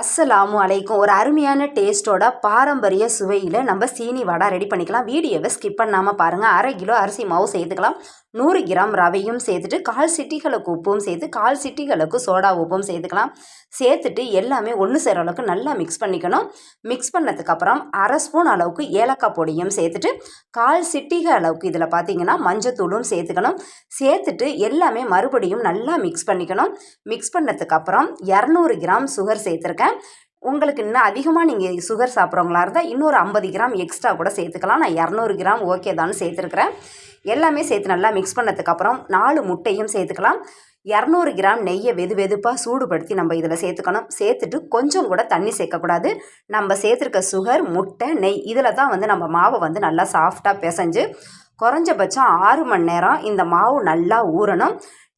அஸ்ஸலாமு அலைக்கும். ஒரு அருமையான டேஸ்ட்டோட பாரம்பரிய சுவையில் நம்ம சீனி வடை ரெடி பண்ணிக்கலாம். வீடியோவை ஸ்கிப் பண்ணாமல் பாருங்கள் அரை கிலோ அரிசி மாவு சேர்த்துக்கலாம். நூறு கிராம் ரவையும் சேர்த்துட்டு கால் சிட்டிகளுக்கு உப்பும் சேர்த்து கால் சிட்டிகளுக்கு சோடா உப்பும் சேர்த்துக்கலாம். சேர்த்துட்டு எல்லாமே ஒன்று சேர அளவுக்கு நல்லா மிக்ஸ் பண்ணிக்கணும். மிக்ஸ் பண்ணதுக்கப்புறம் அரை ஸ்பூன் அளவுக்கு ஏலக்காய் பொடியும் சேர்த்துட்டு கால் சிட்டிக அளவுக்கு இதில் பார்த்தீங்கன்னா மஞ்சத்தூளும் சேர்த்துக்கணும். சேர்த்துட்டு எல்லாமே மறுபடியும் நல்லா மிக்ஸ் பண்ணிக்கணும். மிக்ஸ் பண்ணதுக்கப்புறம் இரநூறு கிராம் சுகர் சேர்த்துருக்கேன். உங்களுக்கு இன்னும் அதிகமாக நீங்கள் சுகர் சாப்பிட்றவங்களா இருந்தால் இன்னொரு ஐம்பது கிராம் எக்ஸ்ட்ரா கூட சேர்த்துக்கலாம். நான் இரநூறு கிராம் ஓகே தான் சேர்த்துருக்குறேன். எல்லாமே சேர்த்து நல்லா மிக்ஸ் பண்ணதுக்கப்புறம் நாலு முட்டையும் சேர்த்துக்கலாம். இரநூறு கிராம் நெய்யை வெது வெதுப்பாக சூடுபடுத்தி நம்ம இதில் சேர்த்துக்கணும். சேர்த்துட்டு கொஞ்சம் கூட தண்ணி சேர்க்கக்கூடாது. நம்ம சேர்த்துருக்க சுகர் முட்டை நெய் இதில் தான் வந்து நம்ம மாவை வந்து நல்லா சாஃப்டாக பிசைஞ்சு குறைஞ்சபட்சம் ஆறு மணி நேரம் இந்த மாவு நல்லா ஊறணும்.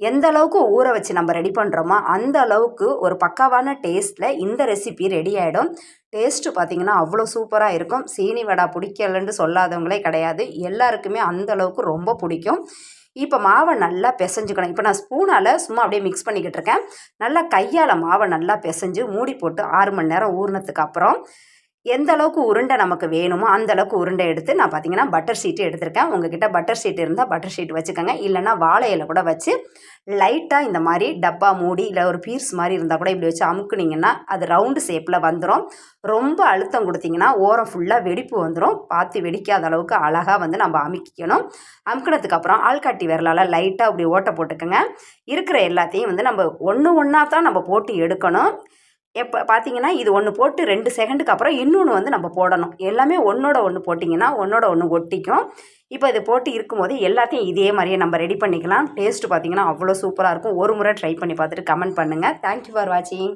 எந்த அளவுக்கு ஊற வச்சு நம்ம ரெடி பண்ணுறோமோ அந்த அளவுக்கு ஒரு பக்காவான டேஸ்ட்டில் இந்த ரெசிபி ரெடி ஆகிடும் டேஸ்ட்டு பார்த்திங்கன்னா அவ்வளோ சூப்பராக இருக்கும். சீனி வடை பிடிக்கலன்னு சொல்லாதவங்களே கிடையாது. எல்லாருக்குமே அந்த அளவுக்கு ரொம்ப பிடிக்கும். இப்போ மாவை நல்லா பிசைஞ்சுக்கணும். இப்போ நான் ஸ்பூனால் சும்மா அப்படியே மிக்ஸ் பண்ணிக்கிட்டு இருக்கேன். நல்லா கையால் மாவை நல்லா பிசைஞ்சு மூடி போட்டு ஆறு மணி நேரம் ஊறினதுக்கு அப்புறம் எந்த அளவுக்கு உருண்டை நமக்கு வேணுமோ அந்த அளவுக்கு உருண்டை எடுத்து நான் பார்த்தீங்கன்னா பட்டர் ஷீட்டு எடுத்திருக்கேன். உங்ககிட்ட பட்டர் ஷீட் இருந்தால் பட்டர் ஷீட் வச்சுக்கோங்க. இல்லைனா வாழை இலை கூட வச்சு லைட்டாக இந்த மாதிரி டப்பா மூடி இல்லை ஒரு பீர்ஸ் மாதிரி இருந்தால் கூட இப்படி வச்சு அமுக்குனிங்கன்னா அது ரவுண்டு ஷேப்பில் வந்துடும் ரொம்ப அழுத்தம் கொடுத்தீங்கன்னா ஓரம் ஃபுல்லாக வெடிப்பு வந்துடும் பார்த்து வெடிக்காத அளவுக்கு அழகாக வந்து நம்ம அமுக்கிக்கணும். அமுக்கினதுக்கப்புறம் ஆள்காட்டி விரலால் லைட்டாக அப்படி ஓட்டை போட்டுக்கோங்க. இருக்கிற எல்லாத்தையும் வந்து நம்ம ஒன்று ஒன்றா தான் நம்ம போட்டு எடுக்கணும். எப்போ பார்த்தீங்கன்னா இது ஒன்று போட்டு ரெண்டு செகண்டுக்கு அப்புறம் இன்னொன்று வந்து நம்ம போடணும். எல்லாமே ஒன்றோட ஒன்று போட்டிங்கன்னா ஒன்றோட ஒன்று ஒட்டிக்கும். இப்போ இது போட்டு இருக்கும்போது எல்லாத்தையும் இதே மாதிரியே நம்ம ரெடி பண்ணிக்கலாம். டேஸ்ட்டு பார்த்தீங்கன்னா அவ்வளோ சூப்பராக இருக்கும். ஒரு முறை ட்ரை பண்ணி பார்த்துட்டு கமெண்ட் பண்ணுங்கள் தேங்க்யூ ஃபார் வாட்சிங்